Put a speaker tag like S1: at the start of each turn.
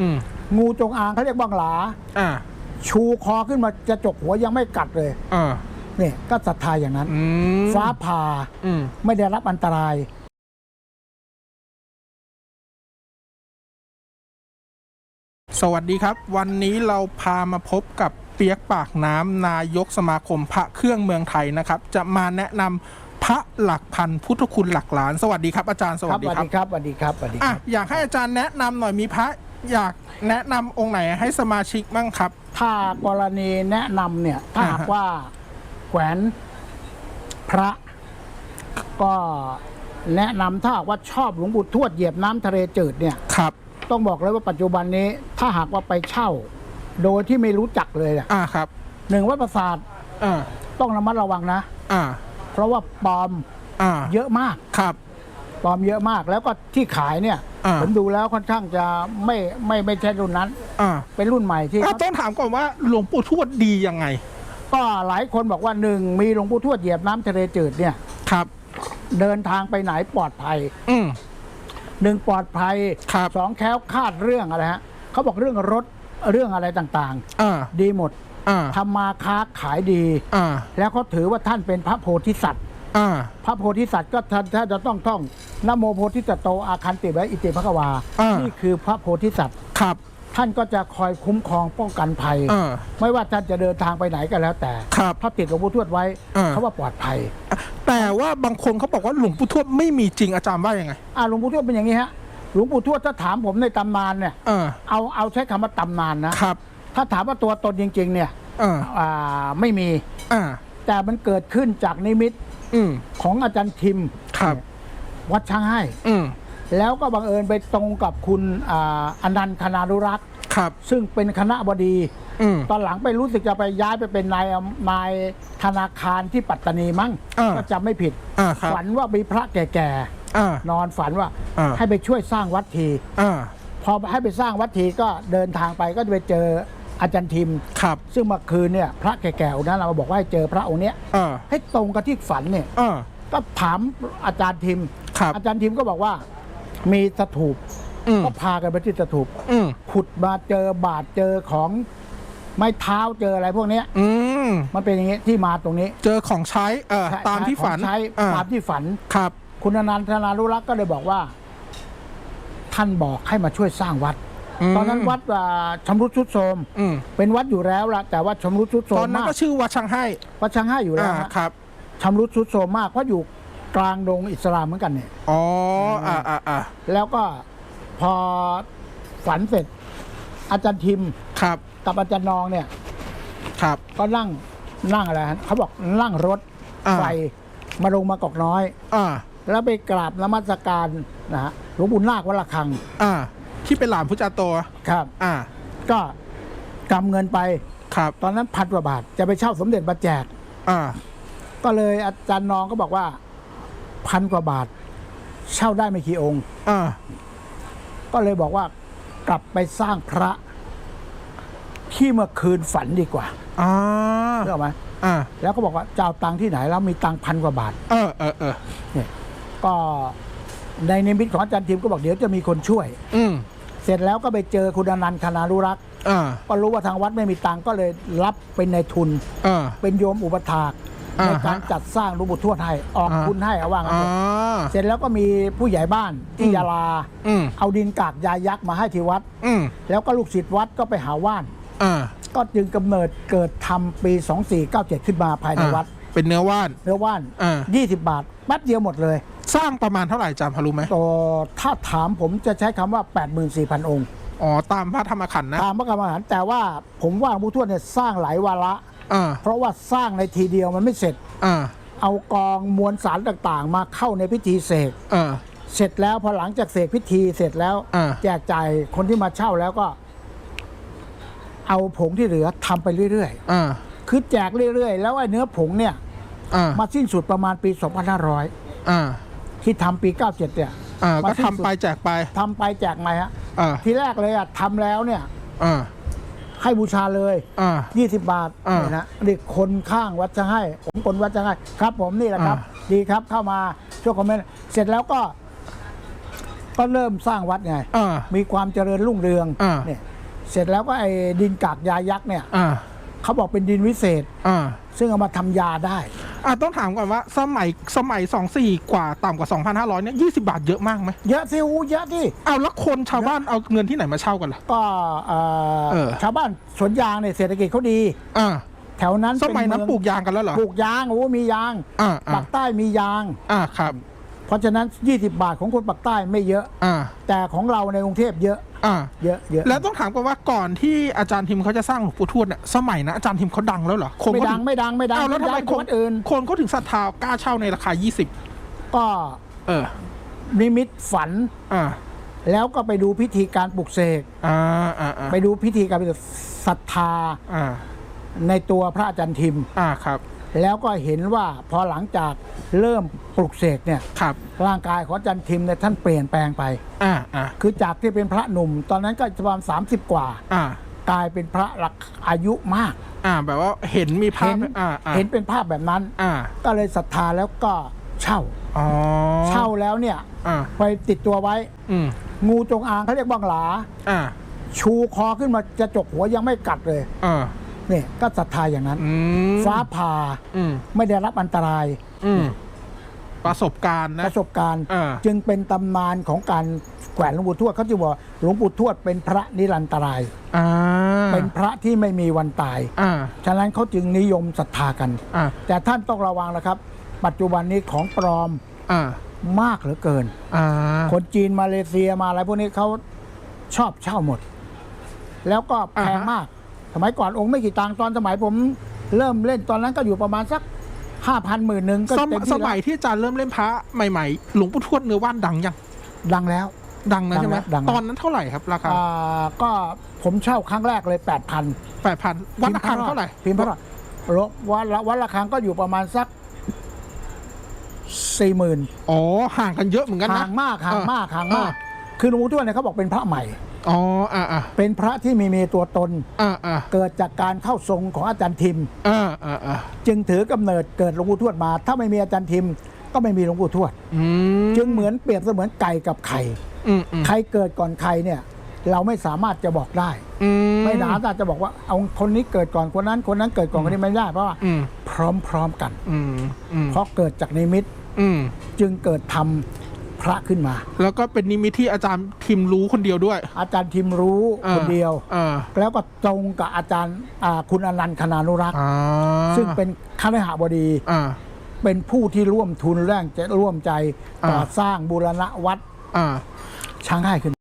S1: อืม
S2: งูจงอางเขาเรียกบ้างหลา
S1: อ่า
S2: ชูคอขึ้นมาจะจกหัวยังไม่กัดเลย
S1: อ่า
S2: นี่ก็ศรัทธาอย่างนั้น
S1: อืม
S2: ฟ้าผ่า
S1: อืม
S2: ไม่ได้รับอันตราย
S1: สวัสดีครับ วันนี้เราพามาพบกับเปียกปากน้ำนายกสมาคมพระเครื่องเมืองไทยนะครับ จะมาแนะนำพระหลักพันพุทธคุณหลักล้าน สวัสดีครับอาจารย์ส
S2: ค
S1: วั
S2: รั
S1: ส
S2: ส
S1: ดี
S2: วัส
S1: ครับ
S2: ดีครับสวัสดีครับสวัสดีค
S1: อะ
S2: รับ
S1: อยากให้อาจารย์แนะนำหน่อยมีพระ อยากแนะนำองค์ไหนให้สมาชิกบ้างครับ
S2: ถ้ากรณีแนะนำเนี่ยถ้า
S1: อ่าฮะ
S2: หากว่าแขวนพระ ก็แนะนำถ้าหากว่าชอบหลวงปู่ทวดเหยียบน้ำทะเลจืดเนี่ย
S1: ครับ
S2: ต้องบอกเลยว่าปัจจุบันนี้ถ้าหากว่าไปเช่า โดยที่ไม่รู้จักเลยเนี่ย
S1: อ่าครับ
S2: หนึ่งวัดประสาท
S1: อ่า
S2: ต้องระมัดระวังนะ
S1: อ่า
S2: เพราะว่าปลอม
S1: อ่า
S2: เยอะมาก
S1: ครับ
S2: ปลอมเยอะมาก แล้วก็ที่ขายเนี่ย
S1: อ่า
S2: ผมดูแล้วค่อนข้างจะไม่ไม่ไม่ใช่รุ่นนั้น
S1: อ่า
S2: เป็นรุ่นใหม่ที่
S1: อะต้องถามก่อนว่าหลวงปู่ทวดดียังไง
S2: ก็หลายคนบอกว่าหนึ่งมีหลวงปู่ทวดเหยียบน้ำทะเลจืดเนี่ย
S1: ครับ
S2: เดินทางไปไหนปลอดภัย
S1: อืม
S2: หนึ่งปลอดภัย
S1: ครับ
S2: สองแคล้วคลาดเรื่องอะไรฮะเขาบอกเรื่องรถเรื่องอะไรต่าง
S1: อ่า
S2: ๆ ดีหมด
S1: อ่า
S2: ทำมาค้าขายดี
S1: อ่า
S2: แล้วเขาถือว่าท่านเป็นพระโพธิสัตว์
S1: อ่า
S2: พระโพธิสัตว์ก็ท่านถ้าจะต้องท่องนะโมโพธิสัตว์โตอาคันติและอิติภควา
S1: อ่านี่
S2: นี่คือพระโพธิสัตว์
S1: ครับ
S2: ท่านก็จะคอยคุ้มครองป้องกันภัย
S1: อ่า
S2: ไม่ว่าท่านจะเดินทางไปไหนก็แล้วแต่
S1: ครับ
S2: ถ้าติดหลวงปู่ทวดไว้
S1: อ่า
S2: เขาว่าปลอดภัย
S1: แต่ว่าบางคนเขาบอกว่าหลวงปู่ทวดไม่มีจริงอาจารย์ว่ายังไง
S2: อ่าหลวงปู่ทวดเป็นอย่างนี้ฮะหลวงปู่ทวดถ้าถามผมในตำนานเนี่ย
S1: เออ
S2: เอาเอาใช้คำว่าตำนานนะ
S1: ครับ
S2: ถ้าถามว่าตัวตนจริง ๆ เนี่ย
S1: เออ
S2: อ่าไม่มี
S1: อ่า
S2: แต่มันเกิดขึ้นจากนิมิต
S1: อืม
S2: ของอาจารย์ทิม
S1: ครับ
S2: วัดช้างให้
S1: อืม
S2: แล้วก็บังเอิญไปตรงกับคุณอ่าอนันต์คณานุรักษ์
S1: ครับ
S2: ซึ่งเป็นคณะบดี
S1: อืม
S2: ตอนหลังไปรู้สึกจะไปย้ายไปเป็นนายนายธนาคารที่ปัตตานีมั้ง
S1: อ่า
S2: ก็จำไม่ผิด
S1: อ่าครับ
S2: ฝันว่ามีพระแก่
S1: อ่า
S2: ๆ นอนฝันว่า
S1: อ่า
S2: ให้ไปช่วยสร้างวัดที
S1: อ่า
S2: พอให้ไปสร้างวัดทีก็เดินทางไปก็จะไปเจอ อาจารย์ทิม
S1: ครับ
S2: ซึ่งเมื่อคืนเนี่ยพระแก่ๆองค์นั้นเราบอกว่าให้เจอพระองค์เนี้ย
S1: อ่า
S2: ให้ตรงกับที่ฝันเนี่ย
S1: อ่า
S2: ก็ถามอาจารย์ทิม
S1: ครับ
S2: อาจารย์ทิมก็บอกว่า มีสถูป
S1: อืม
S2: ก็พากันไปที่สถูป
S1: อืม
S2: ขุดมาเจอบาดเจอของไม้เท้าเจออะไรพวกเนี้ย
S1: อืม
S2: มันเป็นอย่างงี้ที่มาตรงนี้
S1: เจอของใช้เออ
S2: ใช้
S1: ตามที่ฝัน
S2: ของใช้
S1: อ่า
S2: ตามที่ฝัน
S1: ครับ
S2: คุณอนันทนารุรักษ์ก็เลยบอกว่า ท่านบอกให้มาช่วยสร้างวัด
S1: ม
S2: ตอนนั้นวัดอ่าชำรุดทรุดโทรม
S1: อืม
S2: เป็นวัดอยู่แล้วละแต่ว่าชำรุดทรุดโทร
S1: ตอ
S2: ม
S1: นนั้น
S2: มาก
S1: ก็ชื่อวัดช่างให้
S2: วัดช้างให้อยู่แล้ว
S1: อ่า
S2: ฮะ
S1: ครับ
S2: ชำรุดทรุดโทรมมากเพราะอยู่กลางดงอิสลามเหมือนกันเนี่ย
S1: อ๋ออ่าอ่าอ่า
S2: แล้วก็พอฝันเสร็จ อาจารย์ทิม
S1: ครับ
S2: กับอาจารย์นองเนี่ย
S1: ครับ
S2: ก็นั่งนั่งอะไรฮะเขาบอกนั่งรถ
S1: อ่า
S2: ไฟมาลงมากอกน้อย
S1: อ่า
S2: แล้วไปกราบนมัสการนะฮะหลวงปู่นาควัดระฆัง
S1: อ่า ที่เป็นหลานพุทธาโต
S2: ครับ
S1: อ่า
S2: ก็กำเงินไป
S1: ครับ
S2: ตอนนั้นพันกว่าบาท จะไปเช่าสมเด็จมาแจก
S1: อ่า
S2: ก็เลยอาจารย์นองก็บอกว่าพันกว่าบาท เช่าได้ไม่กี่องค์
S1: อ่า
S2: ก็เลยบอกว่ากลับไปสร้างพระ ที่เมื่อคืนฝันดีกว่า
S1: อ่า
S2: เรื่องไหม
S1: อ่า
S2: แล้วก็บอกว่าจะเอาตังค์ที่ไหนแล้วมีตังค์พันกว่าบาท
S1: เออเออเออ
S2: เนี่ย ก็ในนิมิตของอาจารย์ทิมก็บอกเดี๋ยวจะมีคนช่วย
S1: อืม
S2: เสร็จแล้วก็ไปเจอคุณอนันต์คณารุรักษ์
S1: อ่า
S2: ก็รู้ว่าทางวัดไม่มีตังค์ก็เลยรับเป็นในทุน
S1: อ่า
S2: เป็นโยมอุปถาก
S1: อ่า
S2: ใน
S1: ฮะ
S2: การจัดสร้างหลูกบุทวดให้ออก
S1: อ่า
S2: ทุนให้เอาว่างั้น
S1: อ่า
S2: เถอะเสร็จแล้วก็มีผู้ใหญ่บ้านที่
S1: อืม
S2: ยาลา
S1: อืม
S2: เอาดินกากยายักษ์มาให้ที่วัด
S1: อืม
S2: แล้วก็ลูกศิษย์วัดก็ไปหาว่าน
S1: อ่า
S2: ก็จึงกำเนิดเกิดทำปี 2497 ขึ้นมาภายในวัด
S1: เป็นเนื้อว่าน
S2: เนื้อว่าน
S1: อ่า
S2: 20 บาทแป๊บเดียวหมดเลย
S1: สร้างประมาณเท่าไหร่จำพอรู้ไหม
S2: ต่อถ้าถามผมจะใช้คำว่า 84,000 องค์
S1: อ๋อตามพระธรรมขันธ์นะ
S2: ตามพระกรรมฐานแต่ว่าผมว่าหลวงปู่ทวดเนี่ยสร้างหลายวาระ
S1: อ่า
S2: เพราะว่าสร้างในทีเดียวมันไม่เสร็จ
S1: อ่า
S2: เอากองมวลสารต่างๆ มาเข้าในพิธีเสก
S1: อ่า
S2: เสร็จแล้วพอหลังจากเสกพิธีเสร็จแล้ว
S1: อ่า
S2: แจกจ่ายคนที่มาเช่าแล้วก็ เอาผงที่เหลือทำไปเรื่อย
S1: อ่า
S2: ๆ คือแจกเรื่อยๆ แล้วไอ้เนื้อผงเนี่ย
S1: อ่า
S2: มาสิ้นสุดประมาณปี 2500
S1: อ่า
S2: ที่ทำปี 97 เนี่ย
S1: อ่า
S2: มา
S1: ก็
S2: สิ้น
S1: ทำ
S2: สุด
S1: ไปแจกไป
S2: ทำไปแจกมาฮะ
S1: อ่า
S2: ทีแรกเลยอะทำแล้วเนี่ย
S1: อ่า
S2: ให้บูชาเลย
S1: อ่า
S2: 20 บาท
S1: อ่า
S2: เนี่ยนะเด็กคนข้างวัดจะให้ ผมคนวัดจะให้ ครับผมนี่แหละครับ
S1: อ่า
S2: ดีครับเข้ามาช่วยคอมเมนต์เสร็จแล้วก็ ก็เริ่มสร้างวัดไง
S1: อ่า
S2: มีความเจริญรุ่งเรือง
S1: อ่า
S2: เนี่ยเสร็จแล้วก็ไอ้ดินกากยายักษ์เนี่ย
S1: อ่า
S2: เขาบอกเป็นดินวิเศษ
S1: อ่า
S2: ซึ่งเอามาทำยาได้
S1: อ่าต้องถามก่อนว่าสมัยสมัยสองสี่กว่าต่ำกว่า 2,500เนี่ยยี่สิบาทเยอะมากไหม
S2: เยอะสิอูเยอะที่
S1: อ้าวแล้วคนชาวบ้านเอาเงินที่ไหนมาเช่ากันล่ะ
S2: ก็เอ่อ
S1: เออ
S2: ชาวบ้านสวนยางเนี่ยเศรษฐกิจเขาดี
S1: อ่า
S2: แถวนั้น
S1: สมัยนั้น
S2: เมือง
S1: ปลูกยางกันแล้วเหรอ
S2: ปลูกยางโอ้มียาง
S1: อ่าอ่า
S2: ปากใต้มียาง
S1: อ่าครับ
S2: เพราะฉะนั้น 20 บาทของคนปากใต้ไม่เยอะ
S1: อ่า
S2: แต่ของเราในกรุงเทพเยอะ
S1: อ่า
S2: เยอะเยอะ
S1: แล้วต้องถามก่อนว่าก่อนที่อาจารย์ทิมเขาจะสร้างหลวงปู่ทวดเนี่ยสมัยนะอาจารย์ทิมเขาดังแล้วเหรอคน
S2: ไม่
S1: เขา
S2: ดั
S1: ถึ
S2: งไม่ดังไม่ดัง
S1: อ้าวแล้วทำไม
S2: ย้าย
S1: ค
S2: คนนอื่น
S1: คนเขาถึงศรัทธากล้าเช่าในราคา20
S2: ก็
S1: เออ
S2: นิมิตฝัน
S1: อ่า
S2: แล้วก็ไปดูพิธีการปลุกเสก
S1: อ่าอ่าอ่า
S2: ไปดูพิธีการปลุกเสกศรัทธา
S1: อ่า
S2: ในตัวพระอาจารย์ทิม
S1: อ่าครับ
S2: แล้วก็เห็นว่าพอหลังจากเริ่มปลุกเสกเนี่ย
S1: ครับ
S2: ร่างกายของอาจารย์ทิมเนี่ยท่านเปลี่ยนแปลงไป
S1: อ่าอ่า
S2: คือจากที่เป็นพระหนุ่ม ตอนนั้นก็ประมาณ30กว่า
S1: อ่าก
S2: ลายเป็นพระหลักอายุมาก
S1: อ่า แบบว่าเห็นมีภา
S2: เห็
S1: พ
S2: น
S1: อ่าอ่า
S2: เห็นเป็นภาพแบบนั้น
S1: อ่า
S2: ก็เลยศรัทธาแล้วก็เช่า
S1: อ๋อ
S2: เช่าแล้วเนี่ย
S1: อ่า
S2: ไปติดตัวไว้
S1: อืม
S2: งูจงอางเขาเรียกบ้างหลา
S1: อ่า
S2: ชูคอขึ้นมาจะจกหัวยังไม่กัดเลย
S1: อ่า
S2: เนี่ยก็ศรัทธาอย่างนั้น
S1: อืม
S2: ฟ้าผ่า
S1: อืม
S2: ไม่ได้รับอันตราย
S1: อืมประสบการณ์
S2: ป
S1: นะ
S2: ระสบการณ์
S1: อ่า
S2: จึงเป็นตำนานของการแขวนหลวงปู่ทวดเขาจะบอกหลวงปู่ทวดเป็นพระนิรันตราย
S1: อ่า
S2: เป็นพระที่ไม่มีวันตาย
S1: อ่า
S2: ฉะนั้นเขาจึงนิยมศรัทธากัน
S1: อ่า
S2: แต่ท่านต้องระวังนะครับ ปัจจุบันนี้ของปลอม
S1: อ่ามา
S2: กเหลือเกิน
S1: อ่า
S2: คนจีนมาเลเซียมาอะไรพวกนี้เขาชอบเช่าหมด แล้วก็แพงมาก สมัยก่อนองค์ไม่กี่ตังค์ตอนสมัยผมเริ่มเล่นตอนนั้นก็อยู่ประมาณสักห้าพันหมื่นหนึ่งก็
S1: สม
S2: เต็ม
S1: ส
S2: ที่
S1: มั
S2: แล้
S1: ยวที่อาจารย์เริ่มเล่นพระใหม่ๆ หลวงปู่ทวดเนื้อว่านดังยัง
S2: ดังแล้ว
S1: ดังนะ
S2: ดัง
S1: ใช่ไหม
S2: แล้วดังแล้ว
S1: ตอนนั้นเท่าไหร่ครับราคา
S2: อ่าก็ผมเช่าครั้งแรกเลยแปดพัน
S1: แปดพันวันละครั้งเท่าไหร่
S2: พิมพ์พระรอดรบวันละวันละครั้งก็อยู่ประมาณสักสี่หมื่น
S1: อ๋อห่างกันเยอะเหมือนกันนะ
S2: ห่างมากห่างมาก
S1: เออ
S2: ห่างมาก
S1: เอ
S2: คือหลวงปู่ทวดเนี่ยเขาบอกเป็นพระใหม่
S1: อ๋ออ่าอ่า
S2: เป็นพระที่มีมีตัวตน
S1: อ่าอ่า
S2: เกิดจากการเข้าทรงของอาจารย์ทิม
S1: อ่าอ่าอ่า
S2: จึงถือกำเนิดเกิดหลวงปู่ทวดมา ถ้าไม่มีอาจารย์ทิม ก็ไม่มีหลวงปู่ทวด
S1: อืม
S2: จึงเหมือนเปรียบเสมือนไก่กับไข่
S1: อืมอืม
S2: ใครเกิดก่อนใครเนี่ยเราไม่สามารถจะบอกได้
S1: อื
S2: ไม่สามารถจะบอกว่าเอาคนนี้เกิดก่อนคนนั้นคนนั้นเกิดก่อนคนนี้ไม่ได้เพราะว่า
S1: อืม
S2: พร้อมๆกัน
S1: อืมอืม
S2: เพราะเกิดจากนิมิต
S1: อืม
S2: จึงเกิดทำพ ระขึ้นมา
S1: แล้วก็เป็นนิมิตที่อาจารย์ทิมรู้คนเดียวด้วย
S2: อาจารย์ทิมรู้คนเดียว
S1: อ่า
S2: แล้วก็ตรงกับอาจารย์อ่าคุณอนันต์คณานุรักษ์
S1: อ่า
S2: ซึ่งเป็นคณหบดี
S1: อ่า
S2: เป็นผู้ที่ร่วมทุนแรงจะร่วมใจ
S1: อ่า
S2: ก่อสร้างบูรณะวัด
S1: อ่า
S2: ช้างให้ขึ้น